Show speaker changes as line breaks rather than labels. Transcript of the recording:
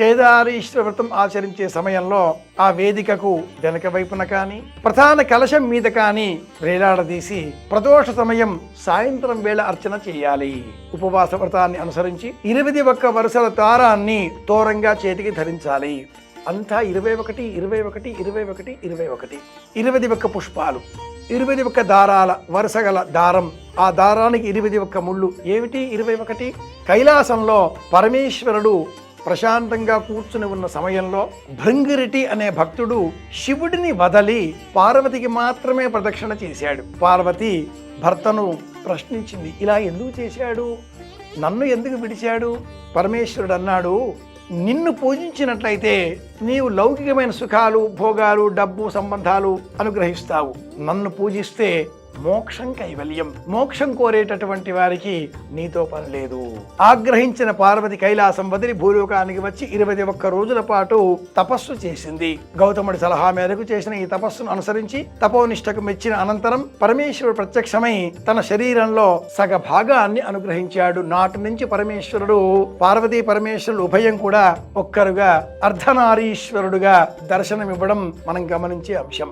కేదారీశ్వర వ్రతం ఆచరించే సమయంలో ఆ వేదికకు వెనక వైపున కానీ ప్రధాన కలశం మీద కానీ వేలాడదీసి ప్రదోష సమయం సాయంత్రం వేళ అర్చన చేయాలి. ఉపవాస వ్రతాన్ని అనుసరించి ఇరవై ఒక్క వరుసల దారాన్ని తోరంగా చేతికి ధరించాలి. అంతా ఇరవై ఒకటి ఇరవై ఒకటి ఇరవై ఒకటి ఇరవై ఒకటి. ఇరవై ఒక్క పుష్పాలు ఇరవై ఒక్క దారాల వరుస గల దారం. ఆ దారానికి ఇరవై ఒక్క ముళ్ళు. ఏమిటి ఇరవై ఒకటి? కైలాసంలో పరమేశ్వరుడు ప్రశాంతంగా కూర్చుని ఉన్న సమయంలో భృంగిరిటి అనే భక్తుడు శివుడిని వదలి పార్వతికి మాత్రమే ప్రదక్షిణ చేశాడు. పార్వతి భర్తను ప్రశ్నించింది ఇలా ఎందుకు చేశాడు? నన్ను ఎందుకు విడిచాడు? పరమేశ్వరుడు అన్నాడు నిన్ను పూజించినట్లయితే నీవు లౌకికమైన సుఖాలు భోగాలు డబ్బు సంబంధాలు అనుగ్రహిస్తావు. నన్ను పూజిస్తే మోక్షం కైవల్యం. మోక్షం కోరేటటువంటి వారికి నీతో పని లేదు. ఆగ్రహించిన పార్వతి కైలాసం వదిలి భూలోకానికి వచ్చి ఇరవై ఒక్క రోజుల పాటు తపస్సు చేసింది. గౌతముడి సలహా మేరకు చేసిన ఈ తపస్సును అనుసరించి తపోనిష్టకు మెచ్చిన అనంతరం పరమేశ్వరుడు ప్రత్యక్షమై తన శరీరంలో సగ భాగాన్ని అనుగ్రహించాడు. నాటి నుంచి పరమేశ్వరుడు పార్వతీ పరమేశ్వరుడు ఉభయం కూడా ఒక్కరుగా అర్ధనారీశ్వరుడుగా దర్శనమివ్వడం మనం గమనించే అంశం.